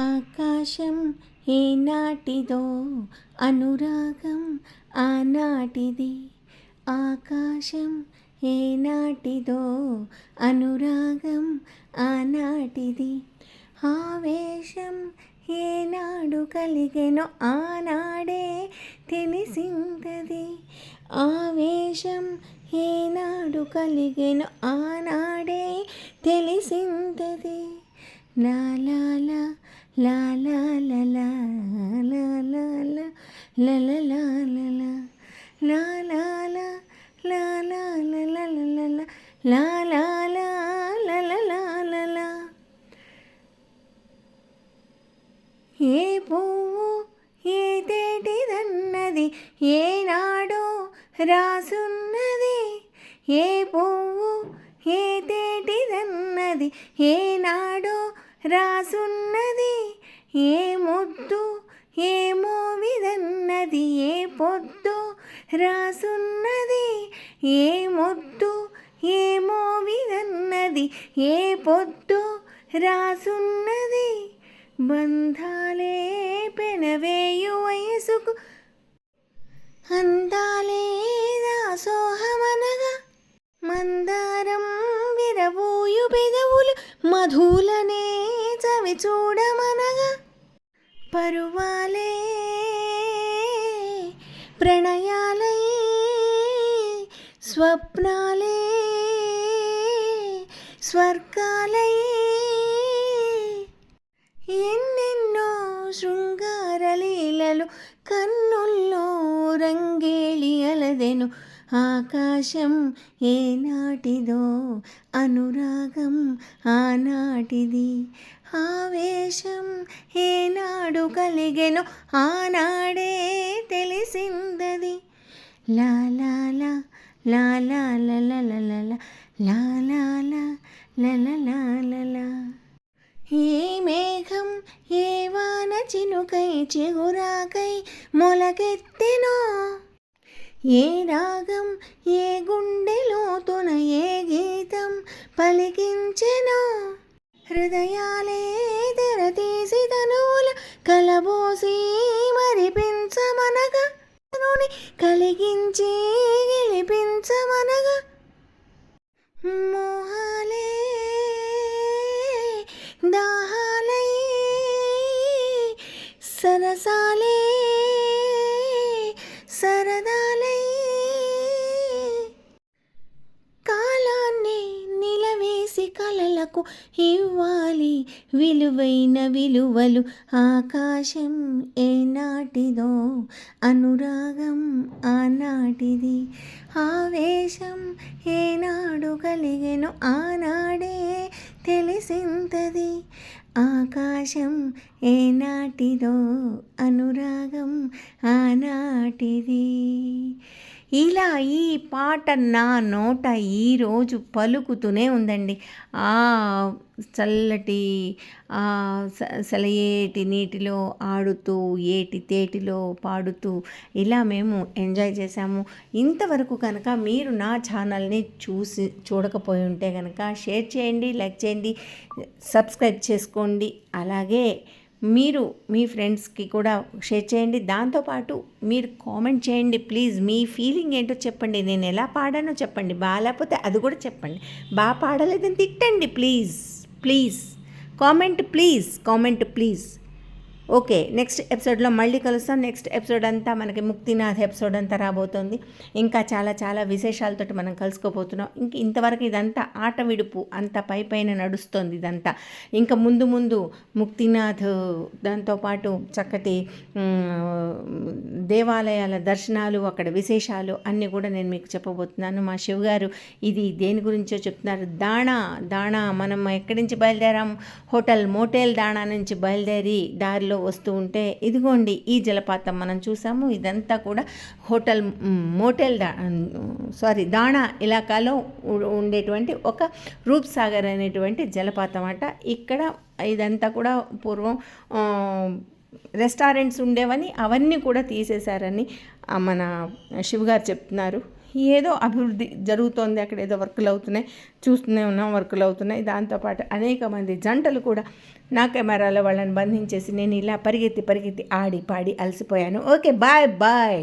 ఆకాశం ఏనాటిదో అనురాగం ఆనాటిది ఆకాశం ఏనాటిదో అనురాగం ఆనాటిది ఆవేశం ఎప్పుడు కలిగెను ఆనాడే తెలిసిందది ఆవేశం ఏనాడు కలిగేను ఆనాడే తెలిసిందది లాలాల లాలాల లాలాల లలలాల లాలాల లాలాల లాలాల ఏ పువ్వు ఏ తేటిదన్నది ఏనాడో రాసున్నది? ఏ పువ్వు ఏ తేటిదన్నది ఏనాడో రాసున్నది? ఏ ముద్దు ఏమో విదన్నది ఏ పొద్దు రాసున్నది? ఏ ముద్దు ఏమో విదన్నది ఏ పొద్దు రాసున్నది? బంధాలే పెనవేయు వయసుకు. అందాలే దాసోహమనగా మందారం విరబూయు పెదవులు మధులనే చవి చూడమనగా. పరువాలే ప్రణయాలై స్వప్నాలే స్వర్గాలై కన్నుల్లో రంగేళి అలదెను. ఆకాశం ఏనాటిదో అనురాగం ఆనాటిది. ఆవేశం ఏనాడు కలిగెను ఆనాడే తెలిసిందది. లాలాలా లాలాలలలల లాలాల లలలాలలా ఏ చినుకై చిగురాకై మొలకెత్తెనో. ఏ రాగం ఏ గుండెలోతున ఏ గీతం పలికించెనో. హృదయాలే తెరతీసి తనువుల కలబోసి సరసాలే సరదాలై. కాలాన్ని నిలవేసి కలలకు ఇవ్వాలి విలువైన విలువలు. ఆకాశం ఏనాటిదో అనురాగం ఆనాటిది. ఆవేశం ఏనాడు కలిగెను ఆనాడే తెలిసింతది. ఆకాశం ఏనాటిదో అనురాగం ఆనాటిది. ఇలా ఈ పాట నా నోట ఈరోజు పలుకుతూనే ఉందండి. ఆ చల్లటి సెలయేటి నీటిలో ఆడుతూ ఏటి తేటిలో పాడుతూ ఇలా మేము ఎంజాయ్ చేసాము ఇంతవరకు కనుక మీరు నా ఛానల్ని చూసి చూడకపోయి ఉంటే కనుక షేర్ చేయండి లైక్ చేయండి సబ్స్క్రైబ్ చేసుకోండి. అలాగే మీరు మీ ఫ్రెండ్స్కి కూడా షేర్ చేయండి. దాంతోపాటు మీరు కామెంట్ చేయండి. ప్లీజ్ మీ ఫీలింగ్ ఏంటో చెప్పండి. నేను ఎలా పాడానో చెప్పండి. బాగాలేకపోతే అది కూడా చెప్పండి. బాగా పాడలేదని తిట్టండి. Please please. Comment please. Comment please. Okay next ఎపిసోడ్లో మళ్ళీ కలుస్తాం. నెక్స్ట్ ఎపిసోడ్ అంతా మనకి ముక్తినాథ్ ఎపిసోడ్ అంతా రాబోతోంది. ఇంకా చాలా చాలా విశేషాలతోటి మనం కలుసుకోబోతున్నాం. ఇంక ఇంతవరకు ఇదంతా ఆట విడుపు అంత పై పైన నడుస్తోంది ఇదంతా. ఇంకా ముందు ముందు ముక్తినాథ్ దాంతోపాటు చక్కటి దేవాలయాల దర్శనాలు అక్కడ విశేషాలు అన్నీ కూడా నేను మీకు చెప్పబోతున్నాను. మా శివ్ గారు ఇది దేని గురించో చెప్తున్నారు. దాణా దాణా మనం ఎక్కడి నుంచి బయలుదేరాం? హోటల్ మోటేల్ దాణా నుంచి బయలుదేరి దారిలో వస్తూ ఉంటే ఇదిగోండి ఈ జలపాతం మనం చూసాము. ఇదంతా కూడా హోటల్ మోటెల్ సారీ దాణా ఇలాకాలో ఉండేటువంటి ఒక రూప్ సాగర్ అనేటువంటి జలపాతం అట. ఇక్కడ ఇదంతా కూడా పూర్వం రెస్టారెంట్స్ ఉండేవని అవన్నీ కూడా తీసేశారని మన శివగారు చెప్తున్నారు. ఏదో అభివృద్ధి జరుగుతోంది. అక్కడ ఏదో వర్కులు అవుతున్నాయి. చూస్తూనే ఉన్నాం వర్కులు అవుతున్నాయి. దాంతోపాటు అనేక మంది జంటలు కూడా నా కెమెరాలో వాళ్ళని బంధించేసి నేను ఇలా పరిగెత్తి పరిగెత్తి ఆడి పాడి అలసిపోయాను. Okay bye bye.